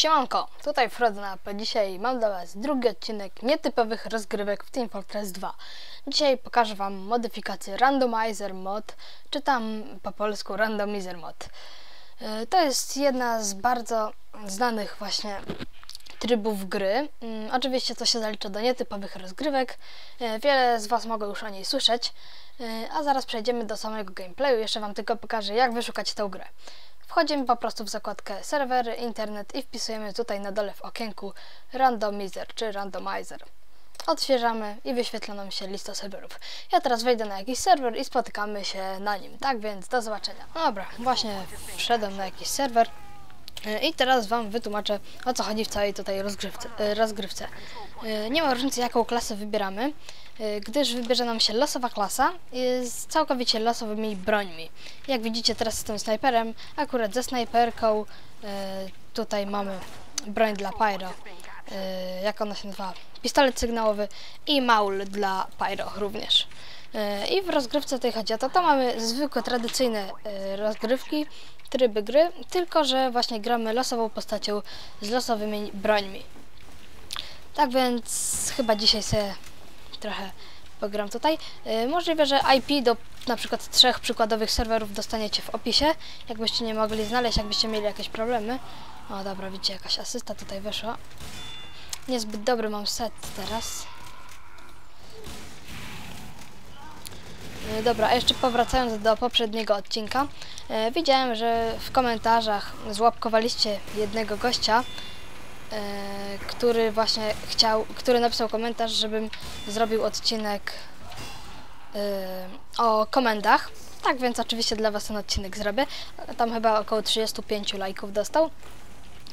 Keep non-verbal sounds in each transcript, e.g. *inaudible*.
Siemanko, tutaj Frodo po dzisiaj mam dla Was drugi odcinek nietypowych rozgrywek w Team Fortress 2. Dzisiaj pokażę Wam modyfikację Randomizer Mod, czy tam po polsku Randomizer Mod. Yy, To jest jedna z bardzo znanych właśnie trybów gry. Mm, Oczywiście to się zalicza do nietypowych rozgrywek. Yy, Wiele z Was mogło już o niej słyszeć. Yy, A zaraz przejdziemy do samego gameplayu. Jeszcze Wam tylko pokażę jak wyszukać tę grę. Wchodzimy po prostu w zakładkę serwery, internet i wpisujemy tutaj na dole w okienku randomizer czy randomizer. Odświeżamy i wyświetla nam się lista serwerów. Ja teraz wejdę na jakiś serwer i spotykamy się na nim. Tak więc do zobaczenia. Dobra, właśnie wszedłem na jakiś serwer. Y, I teraz Wam wytłumaczę o co chodzi w całej tutaj rozgrywce. y, rozgrywce. Y, Nie ma różnicy jaką klasę wybieramy, gdyż wybierze nam się losowa klasa z całkowicie losowymi brońmi. Jak widzicie teraz jestem snajperem, akurat ze snajperką. Tutaj mamy broń dla Pyro, jak ona się nazywa? Pistolet sygnałowy i maul dla Pyro również. Y, I w rozgrywce tej o to, mamy zwykłe, tradycyjne y, rozgrywki, tryby gry, tylko że właśnie gramy losową postacią z losowymi brońmi. Tak więc chyba dzisiaj sobie trochę pogram tutaj. Y, Możliwe, że IP do na przykład trzech przykładowych serwerów dostaniecie w opisie, jakbyście nie mogli znaleźć, jakbyście mieli jakieś problemy. O dobra, widzicie, jakaś asysta tutaj weszła. Niezbyt dobry mam set teraz. E, Dobra, a jeszcze powracając do poprzedniego odcinka, e, widziałem, że w komentarzach złapkowaliście jednego gościa, e, który właśnie chciał, który napisał komentarz, żebym zrobił odcinek e, o komendach. Tak więc oczywiście dla Was ten odcinek zrobię. Tam chyba około 35 lajków dostał.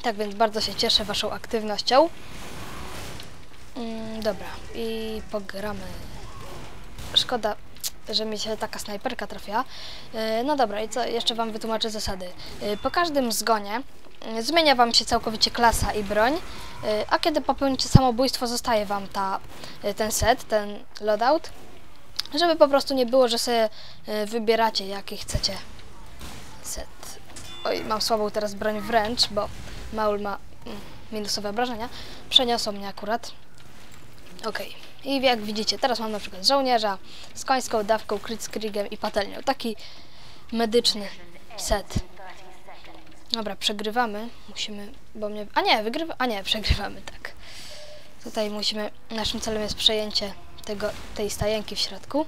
Tak więc bardzo się cieszę Waszą aktywnością. Mm, dobra, i pogramy. Szkoda, że mi się taka snajperka trafiła. Yy, No dobra, i co? Jeszcze Wam wytłumaczę zasady. Yy, Po każdym zgonie yy, zmienia Wam się całkowicie klasa i broń, a kiedy popełnicie samobójstwo, zostaje Wam ta, ten set, ten loadout, żeby po prostu nie było, że sobie wybieracie jaki chcecie set. Oj, mam słabą teraz broń wręcz, bo Maul ma mm, minusowe obrażenia. Przeniosą mnie akurat. Okej. I jak widzicie, teraz mam na przykład żołnierza z końską dawką, kritzkriegiem i patelnią. Taki medyczny set. Dobra, przegrywamy. Musimy, bo mnie... A nie, wygrywa... A nie, przegrywamy, tak. Tutaj musimy... Naszym celem jest przejęcie tego, tej stajenki w środku.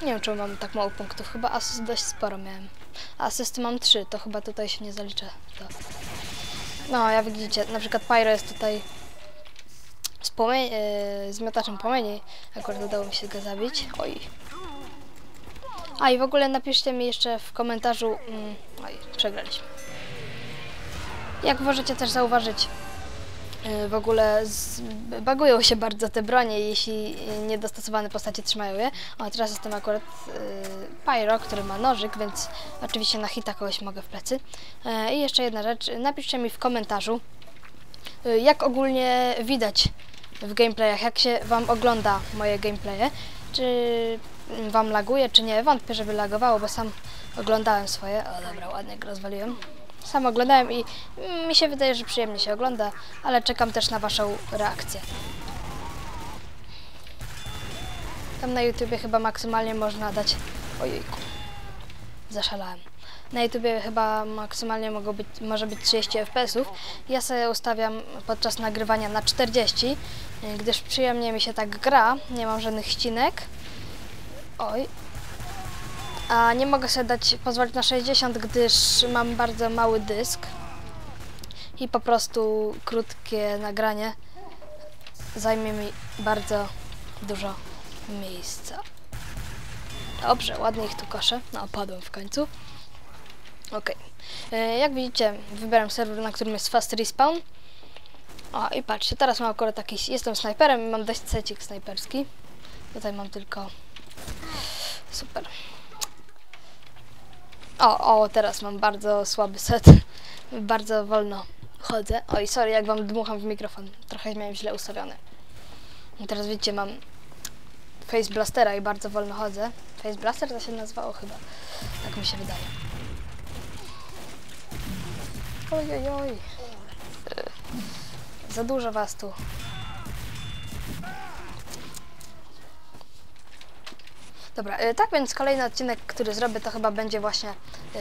Nie wiem, czemu mam tak mało punktów. Chyba asyst dość sporo miałem. Asysty mam 3, to chyba tutaj się nie zalicza. To. No, jak widzicie, na przykład Pyro jest tutaj z, płomień, yy, z miotaczem płomieni. Akurat udało mi się go zabić. Oj. A i w ogóle napiszcie mi jeszcze w komentarzu. Mm, oj, przegraliśmy. Jak możecie też zauważyć, yy, w ogóle bagują się bardzo te bronie, jeśli niedostosowane postacie trzymają je. O, teraz jestem akurat yy, Pyro, który ma nożyk, więc oczywiście na hita kogoś mogę w plecy. I jeszcze jedna rzecz, napiszcie mi w komentarzu, jak ogólnie widać w gameplayach, jak się Wam ogląda moje gameplaye, czy Wam laguje, czy nie. Wątpię, żeby lagowało, bo sam oglądałem swoje. O dobra, ładnie go rozwaliłem. Sam oglądałem i mm, mi się wydaje, że przyjemnie się ogląda, ale czekam też na Waszą reakcję. Tam na YouTubie chyba maksymalnie można dać... Ojejku, zaszalałem. Na YouTubie chyba maksymalnie być, może być 30 fps-ów. Ja sobie ustawiam podczas nagrywania na 40, y, gdyż przyjemnie mi się tak gra, nie mam żadnych ścinek. Oj. A nie mogę sobie dać pozwolić na 60, gdyż mam bardzo mały dysk. I po prostu krótkie nagranie zajmie mi bardzo dużo miejsca. Dobrze, ładnie ich tu koszę. No, opadłem w końcu. Ok. Jak widzicie, wybieram serwer, na którym jest fast respawn. O, i patrzcie, teraz mam akurat jakiś... Jestem snajperem i mam dość secik snajperski. Tutaj mam tylko... Super. O, o, teraz mam bardzo słaby set. *laughs* Bardzo wolno chodzę. Oj, sorry, jak wam dmucham w mikrofon. Trochę miałem źle ustawiony. I teraz widzicie, mam Face Blastera i bardzo wolno chodzę. Face Blaster to się nazywało chyba. Tak mi się wydaje. Oj, oj, oj. Y, Za dużo was tu. Dobra, y, tak więc kolejny odcinek, który zrobię, to chyba będzie właśnie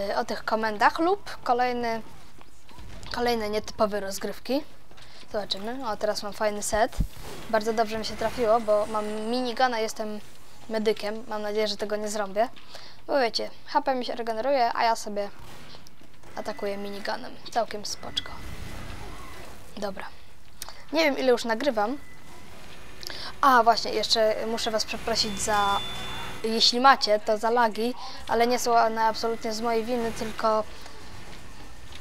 y, o tych komendach lub kolejny, kolejne nietypowe rozgrywki. Zobaczymy. O, teraz mam fajny set. Bardzo dobrze mi się trafiło, bo mam minigana, jestem medykiem. Mam nadzieję, że tego nie zrobię. Bo wiecie, HP mi się regeneruje, a ja sobie atakuję miniganem. Całkiem spoczko. Dobra. Nie wiem, ile już nagrywam. A, właśnie, jeszcze muszę Was przeprosić za, jeśli macie, to za lagi, ale nie są one absolutnie z mojej winy, tylko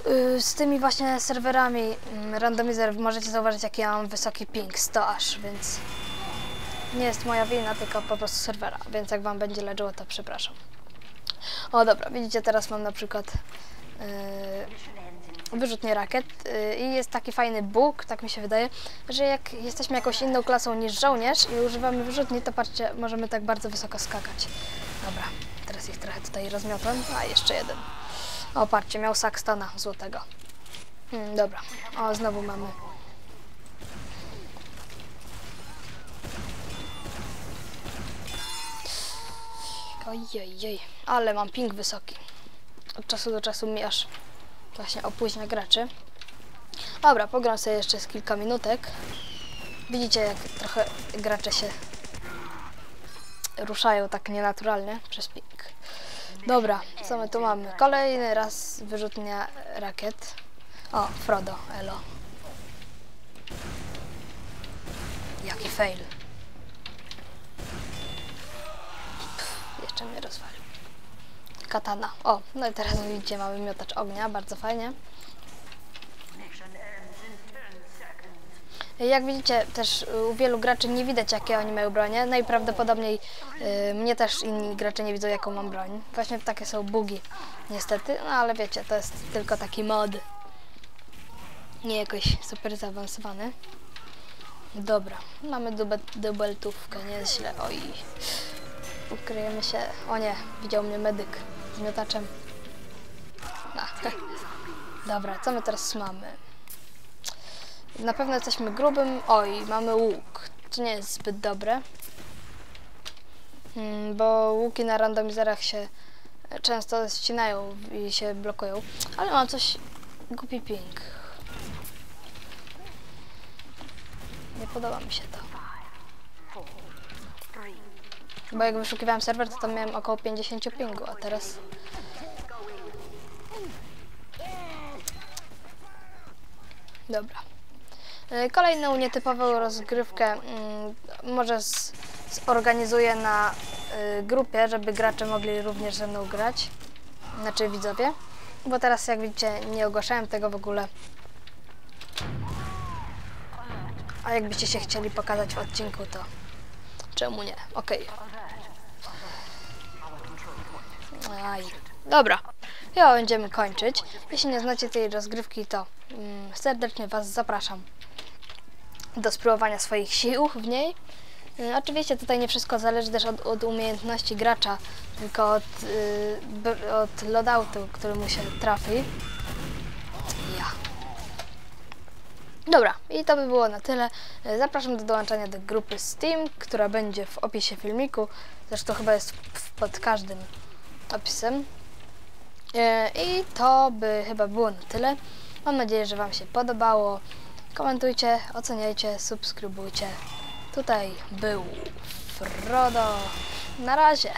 y, z tymi właśnie serwerami mm, randomizer możecie zauważyć, jaki ja mam wysoki ping, 100 aż, więc nie jest moja wina, tylko po prostu serwera, więc jak Wam będzie leczyło, to przepraszam. O dobra, widzicie, teraz mam na przykład wyrzutnie rakiet yy, i jest taki fajny bóg, tak mi się wydaje, że jak jesteśmy jakąś inną klasą niż żołnierz i używamy wyrzutni, to patrzcie, możemy tak bardzo wysoko skakać. Dobra, teraz ich trochę tutaj rozmiotłem, a jeszcze jeden. O, patrzcie, miał Saxtona złotego. Hmm, dobra, o, znowu mamy Ojej, ale mam ping wysoki. Od czasu do czasu mi aż właśnie opóźnia graczy. Dobra, pogram sobie jeszcze z kilka minutek. Widzicie, jak trochę gracze się ruszają tak nienaturalnie przez ping. Dobra, co my tu mamy? Kolejny raz wyrzutnia rakiet. O, Frodo, elo. Jaki fail. Jeszcze mnie rozwalił. Katana. O, no i teraz widzicie, mamy miotacz ognia, bardzo fajnie. Jak widzicie, też u wielu graczy nie widać, jakie oni mają bronie. Najprawdopodobniej y, mnie też inni gracze nie widzą, jaką mam broń. Właśnie takie są bugi, niestety. No ale wiecie, to jest tylko taki mod. Nie jakoś super zaawansowany. Dobra, mamy dubel, dubeltówkę, nie jest źle. Oj, ukryjemy się. O nie, widział mnie medyk miotaczem. No. Dobra, co my teraz mamy? Na pewno jesteśmy grubym. Oj, mamy łuk. To nie jest zbyt dobre. Hmm, bo łuki na randomizerach się często ścinają i się blokują. Ale mam coś... Głupi ping. Nie podoba mi się to. Bo jak wyszukiwałem serwer, to tam miałem około 50 pingu, a teraz... Dobra. Y, Kolejną nietypową rozgrywkę mm, może zorganizuję na y, grupie, żeby gracze mogli również ze mną grać. Znaczy widzowie. Bo teraz jak widzicie nie ogłaszałem tego w ogóle. A jakbyście się chcieli pokazać w odcinku, to czemu nie? Okej. Aj. Dobra. Ja będziemy kończyć. Jeśli nie znacie tej rozgrywki, to mm, serdecznie Was zapraszam do spróbowania swoich sił w niej. Y, Oczywiście tutaj nie wszystko zależy też od, od umiejętności gracza, tylko od, y, od loadoutu, który mu się trafi. Ja. Dobra, i to by było na tyle. Y, Zapraszam do dołączania do grupy Steam, która będzie w opisie filmiku. Zresztą chyba jest pod każdym opisem. Y, I to by chyba było na tyle. Mam nadzieję, że Wam się podobało. Komentujcie, oceniajcie, subskrybujcie. Tutaj był Frodo. Na razie.